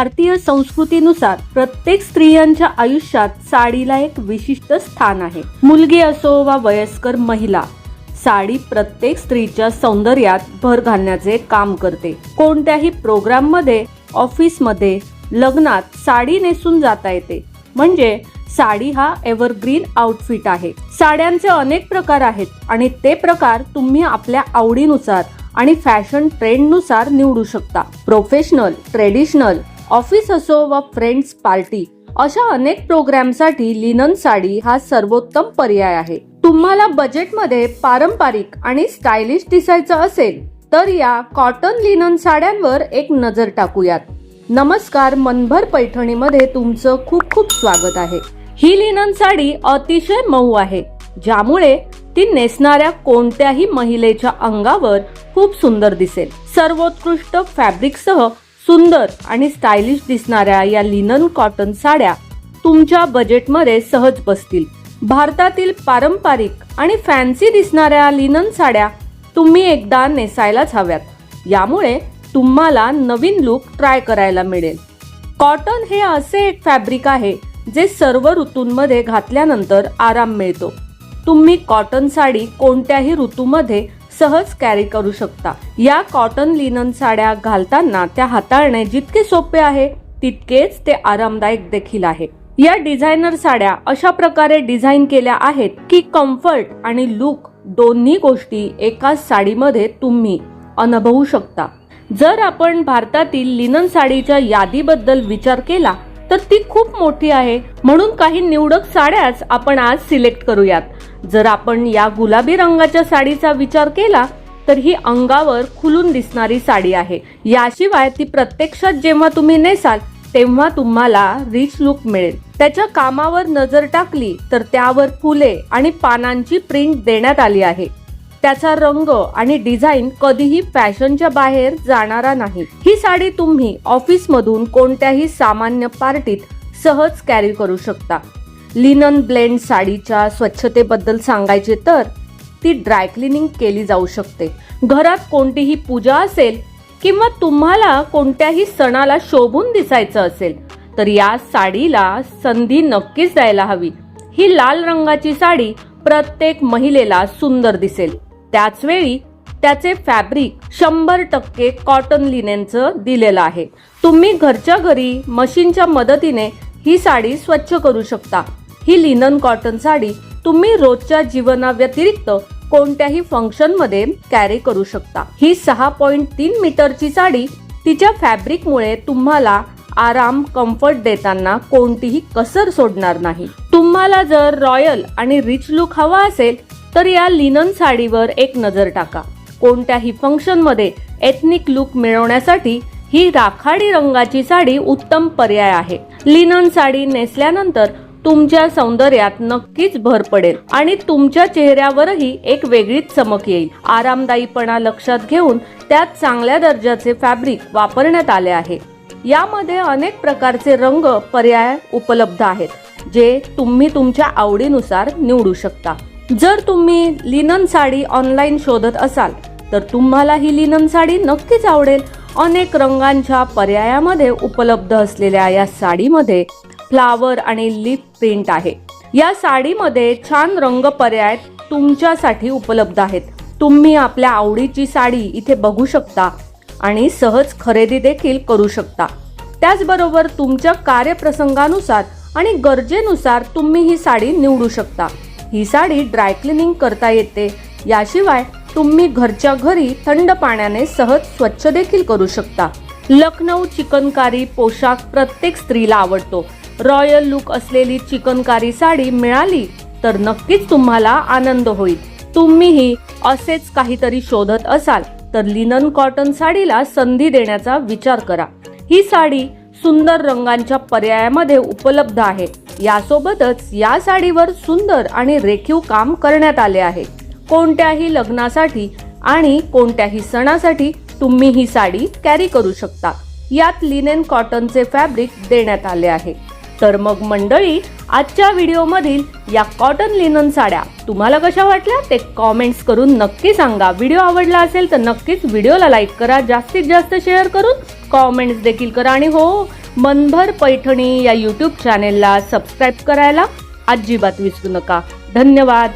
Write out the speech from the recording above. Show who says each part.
Speaker 1: भारतीय संस्कृतीनुसार प्रत्येक स्त्रियांच्या आयुष्यात साडीला एक विशिष्ट स्थान आहे. मुलगी असो वा वयस्कर महिला साडी प्रत्येक स्त्रीच्या सौंदर्यात भर घालण्याचे काम करते. कोणत्याही प्रोग्राममध्ये ऑफिसमध्ये लग्नात साडी नेसून जाता येते. म्हणजे साडी हा एव्हरग्रीन आउटफिट आहे. साड्यांचे अनेक प्रकार आहेत आणि ते प्रकार तुम्ही आपल्या आवडीनुसार आणि फॅशन ट्रेंडनुसार निवडू शकता. प्रोफेशनल ट्रेडिशनल ऑफिस असो वा फ्रेंड्स पार्टी अशा अनेक प्रोग्रामसाठी लिनन साडी हा सर्वोत्तम पर्याय आहे. तुम्हाला बजेटमध्ये पारंपरिक आणि स्टायलिश दिसायचं असेल तर या कॉटन लिनन साड्यांवर एक नजर टाकूयात. नमस्कार मनभर पैठणीमध्ये तुमचं खूप खूप स्वागत आहे. ही लिनन साडी अतिशय मऊ आहे ज्यामुळे ती नेसणाऱ्या कोणत्याही महिलेच्या अंगावर खूप सुंदर दिसेल. सर्वोत्कृष्ट फॅब्रिकसह सुंदर आणि स्टायलिश दिसणाऱ्या या लिनन कॉटन साड्या तुमच्या बजेटमध्ये सहज बसतील. भारतातील पारंपरिक आणि फॅन्सी दिसणाऱ्या लिनन साड्या तुम्ही एकदा नेसायलाच हव्यात. यामुळे तुम्हाला नवीन लुक ट्राय करायला मिळेल. कॉटन हे असे एक फॅब्रिक आहे जे सर्व ऋतूंमध्ये घातल्यानंतर आराम मिळतो. तुम्ही कॉटन साडी कोणत्याही ऋतूमध्ये सहज कॅरी करू शकता. या कॉटन लिनन साड्या घालताना त्या हाताळणे जितके सोपे आहे तितकेच ते आरामदायक देखील आहे. या डिझायनर साड्या अशा प्रकारे डिझाईन केल्या आहेत की कम्फर्ट आणि लुक दोन्ही गोष्टी एकाच साडीमध्ये तुम्ही अनुभवू शकता. जर आपण भारतातील लिनन साडीच्या यादीबद्दल विचार केला तर ती खूप मोठी आहे. म्हणून काही निवडक साड्याच आपण आज सिलेक्ट करूयात. जर आपण या गुलाबी रंगाच्या साडीचा विचार केला तर ही अंगावर खुलून दिसणारी साडी आहे. याशिवाय ती प्रत्यक्षात जेव्हा तुम्ही नेसाल तेव्हा तुम्हाला रिच लुक मिळेल. त्याच्या कामावर नजर टाकली तर त्यावर फुले आणि पानांची प्रिंट देण्यात आली आहे. त्याचा रंग आणि डिझाईन कधीही फॅशनच्या बाहेर जाणारा नाही. ही साडी तुम्ही ऑफिसमधून कोणत्याही सामान्य पार्टीत सहज कॅरी करू शकता. लिनन ब्लेंड साडीच्या स्वच्छतेबद्दल सांगायचे तर ती ड्राय क्लिनिंग केली जाऊ शकते. घरात कोणतीही पूजा असेल किंवा तुम्हाला कोणत्याही सणाला शोभून दिसायचं असेल तर या साडीला संधी नक्कीच द्यायला हवी. ही लाल रंगाची साडी प्रत्येक महिलेला सुंदर दिसेल. त्याच वेळी त्याचे फॅब्रिक शंभर टक्के कॉटन लिनेनचं दिलेलं आहे. तुम्ही घरच्या घरी मशीनच्या मदतीने ही साडी स्वच्छ करू शकता. ही लिनन कॉटन साडी तुम्ही रोजच्या जीवनाव्यतिरिक्त कोणत्याही फंक्शनमध्ये कॅरी करू शकता. ही सहा पॉइंट तीन मीटरची साडी तिच्या फॅब्रिकमुळे तुम्हाला आराम कम्फर्ट देताना कोणतीही कसर सोडणार नाही. तुम्हाला जर रॉयल आणि रिच लुक हवा असेल तर या लिनन साडीवर एक नजर टाका. कोणत्याही फंक्शनमध्ये एथनिक लुक मिळवण्यासाठी ही राखाडी रंगाची साडी उत्तम पर्याय आहे. लिनन साडी नेसल्यानंतर तुमच्या सौंदर्यात नक्कीच भर पडेल आणि तुमच्या चेहऱ्यावरही एक वेगळीच चमक येईल. आरामदायीपणा लक्षात घेऊन त्यात चांगल्या दर्जाचे फॅब्रिक वापरण्यात आले आहे. यामध्ये अनेक प्रकारचे रंग पर्याय उपलब्ध आहेत जे तुम्ही तुमच्या आवडीनुसार निवडू शकता. जर तुम्ही लिनन साडी ऑनलाईन शोधत असाल तर तुम्हाला ही लिनन साडी नक्कीच आवडेल. अनेक रंगांच्या पर्यायामध्ये उपलब्ध असलेल्या या साडीमध्ये फ्लावर आणि लिप प्रिंट आहे. या साडीमध्ये छान रंग पर्याय तुमच्यासाठी उपलब्ध आहेत. तुम्ही आपल्या आवडीची साडी इथे बघू शकता आणि सहज खरेदी देखील करू शकता. त्याचबरोबर तुमच्या कार्यप्रसंगानुसार आणि गरजेनुसार तुम्ही ही साडी निवडू शकता. ही साडी ड्राय क्लिनिंग करता येते. याशिवाय तुम्ही घरच्या घरी थंड पाण्याने सहज स्वच्छ देखील करू शकता. लखनौ चिकनकारी पोशाख प्रत्येक स्त्रीला आवडतो. रॉयल लुक असलेली चिकनकारी साडी मिळाली तर नक्कीच तुम्हाला आनंद होईल. तुम्हीही असेच काहीतरी शोधत असाल तर लिनन कॉटन साडीला संधी देण्याचा विचार करा. ही साडी सुंदर रंगांच्या पर्यायामध्ये उपलब्ध आहे. यासोबतच या साडीवर सुंदर आणि रेखीव काम करण्यात आले आहे. कोणत्याही लग्नासाठी आणि कोणत्याही सणासाठी तुम्ही ही साडी कॅरी करू शकता. यात लिनेन कॉटनचे फॅब्रिक देण्यात आले आहे. तर मग मंडळी आजच्या व्हिडिओमधील या कॉटन लिनन साड्या तुम्हाला कशा वाटल्या ते कॉमेंट्स करून नक्की सांगा. व्हिडिओ आवडला असेल तर नक्कीच व्हिडिओला लाईक करा. जास्तीत जास्त शेअर करून कॉमेंट्स देखील करा. आणि हो मनभर पैठणी या यूट्यूब चॅनेलला सबस्क्राईब करायला अजिबात विसरू नका. धन्यवाद.